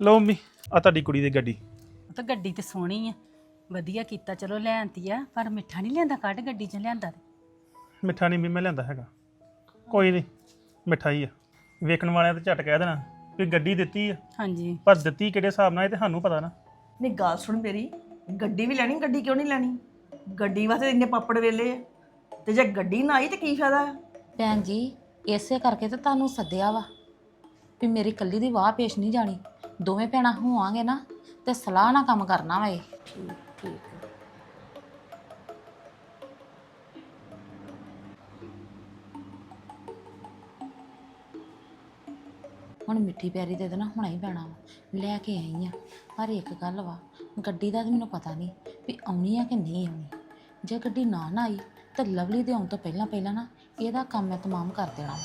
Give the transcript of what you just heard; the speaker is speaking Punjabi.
ਲਓ ਮੰਮੀ ਆ ਤੁਹਾਡੀ ਕੁੜੀ ਦੀ ਗੱਡੀ। ਉਹ ਤਾਂ ਗੱਡੀ ਤੇ ਸੋਹਣੀ ਆ। ਵਧੀਆ ਕੀਤਾ ਚਲੋ ਲੈਣਤੀ ਆ ਪਰ ਮਿੱਠਾ ਨਹੀਂ ਲਿਆਂਦਾ ਕੱਢ ਗੱਡੀ 'ਚ ਲਿਆਂਦਾ ਤੇ। ਮਿੱਠਾ ਨਹੀਂ ਵੀ ਮੈਂ ਲਿਆਂਦਾ ਹੈਗਾ। ਕੋਈ ਨਹੀਂ ਮਿੱਠਾ ਹੀ ਆ। ਵੇਖਣ ਵਾਲਿਆਂ ਤੇ ਝਟ ਕਹਿ ਦੇਣਾ ਵੀ ਗੱਡੀ ਦਿੱਤੀ ਆ। ਹਾਂਜੀ। ਪਰ ਦਿੱਤੀ ਕਿਹੜੇ ਹਿਸਾਬ ਨਾਲ ਇਹ ਤੇ ਸਾਨੂੰ ਪਤਾ ਨਾ। ਨਹੀਂ ਗੱਲ ਸੁਣ ਮੇਰੀ ਗੱਡੀ ਵੀ ਲੈਣੀ ਗੱਡੀ ਕਿਉਂ ਨਹੀਂ ਲੈਣੀ? ਗੱਡੀ ਵਾਸਤੇ ਇੰਨੇ ਪਾਪੜ ਵੇਲੇ ਆ। ਤੇ ਜੇ ਗੱਡੀ ਨਾ ਆਈ ਤੇ ਕੀ ਫਾਇਦਾ ਹੈ ਭੈਣ ਜੀ ਇਸੇ ਕਰਕੇ ਤਾਂ ਤੁਹਾਨੂੰ ਸੱਦਿਆ ਵਾ ਵੀ ਮੇਰੀ ਕੱਲੀ ਦੀ ਵਾਹ ਪੇਸ਼ ਨਹੀਂ ਜਾਣੀ। ਦੋਵੇਂ ਭੈਣਾਂ ਹੋਵਾਂਗੇ ਨਾ ਤੇ ਸਲਾਹ ਨਾਲ ਕੰਮ ਕਰਨਾ ਵਾ ਇਹ। ਹੁਣ ਮਿੱਠੀ ਪਿਆਰੀ ਦੇ ਦੇਣਾ ਹੋਣਾ ਹੀ ਪੈਣਾ ਵਾ। ਲੈ ਕੇ ਆਈ ਆ। ਪਰ ਇੱਕ ਗੱਲ ਵਾ, ਗੱਡੀ ਦਾ ਤਾਂ ਮੈਨੂੰ ਪਤਾ ਨਹੀਂ ਵੀ ਆਉਣੀ ਆ ਕਿ ਨਹੀਂ ਆਉਣੀ। ਜੇ ਗੱਡੀ ਨਾ ਨਾ ਆਈ ਤਾਂ ਲਵਲੀ ਦੇ ਆਉਣ ਤੋਂ ਪਹਿਲਾਂ ਪਹਿਲਾਂ ਨਾ ਇਹਦਾ ਕੰਮ ਮੈਂ ਤਮਾਮ ਕਰ ਦੇਣਾ।